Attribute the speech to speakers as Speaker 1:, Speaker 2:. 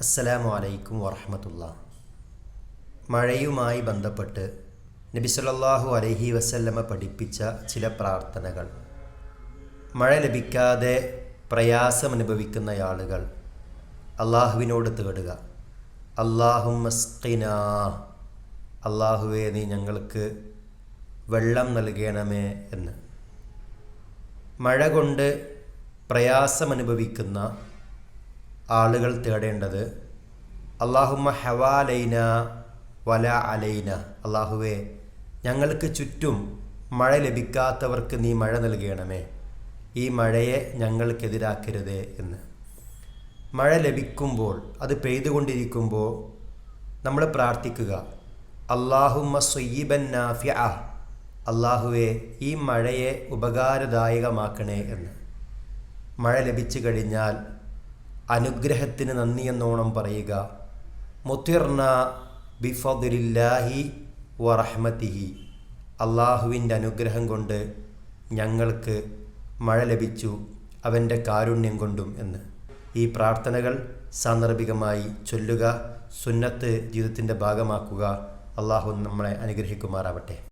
Speaker 1: അസ്സലാമു അലൈക്കും വറഹമത്തുള്ള. മഴയുമായി ബന്ധപ്പെട്ട് നബി സല്ലല്ലാഹു അലൈഹി വസല്ലമ പഠിപ്പിച്ച ചില പ്രാർത്ഥനകൾ. മഴ ലഭിക്കാതെ പ്രയാസം അനുഭവിക്കുന്ന ആളുകൾ അള്ളാഹുവിനോട് തേടുക. അള്ളാഹും മസ്കിന അള്ളാഹുവെ നീ ഞങ്ങൾക്ക് വെള്ളം നൽകണമേ എന്ന്. മഴ കൊണ്ട് പ്രയാസമനുഭവിക്കുന്ന ആളുകൾ തേടേണ്ടത്. അള്ളാഹുമ്മ ഹവാലൈന വല അലൈന. അള്ളാഹുവെ ഞങ്ങൾക്ക് ചുറ്റും മഴ ലഭിക്കാത്തവർക്ക് നീ മഴ നൽകണമേ. ഈ മഴയെ ഞങ്ങൾക്കെതിരാക്കരുതേ എന്ന്. മഴ ലഭിക്കുമ്പോൾ അത് പെയ്തുകൊണ്ടിരിക്കുമ്പോൾ നമ്മൾ പ്രാർത്ഥിക്കുക. അള്ളാഹുമ്മ സൊയ്യിബൻ നാഫിയ അള്ളാഹുവെ ഈ മഴയെ ഉപകാരദായകമാക്കണേ എന്ന്. മഴ ലഭിച്ചു കഴിഞ്ഞാൽ അനുഗ്രഹത്തിന് നന്ദിയെന്നോണം പറയുക. മുത്തിർന ബിഫദില്ലാഹി വറഹ്മത്തിഹി. അള്ളാഹുവിന്റെ അനുഗ്രഹം കൊണ്ട് ഞങ്ങൾക്ക് മഴ ലഭിച്ചു അവന്റെ കാരുണ്യം കൊണ്ടും എന്ന്. ഈ പ്രാർത്ഥനകൾ സാന്ദർഭികമായി ചൊല്ലുക സുന്നത്ത് ജീവിതത്തിന്റെ ഭാഗമാക്കുക. അള്ളാഹു നമ്മളെ അനുഗ്രഹിക്കുമാറാവട്ടെ.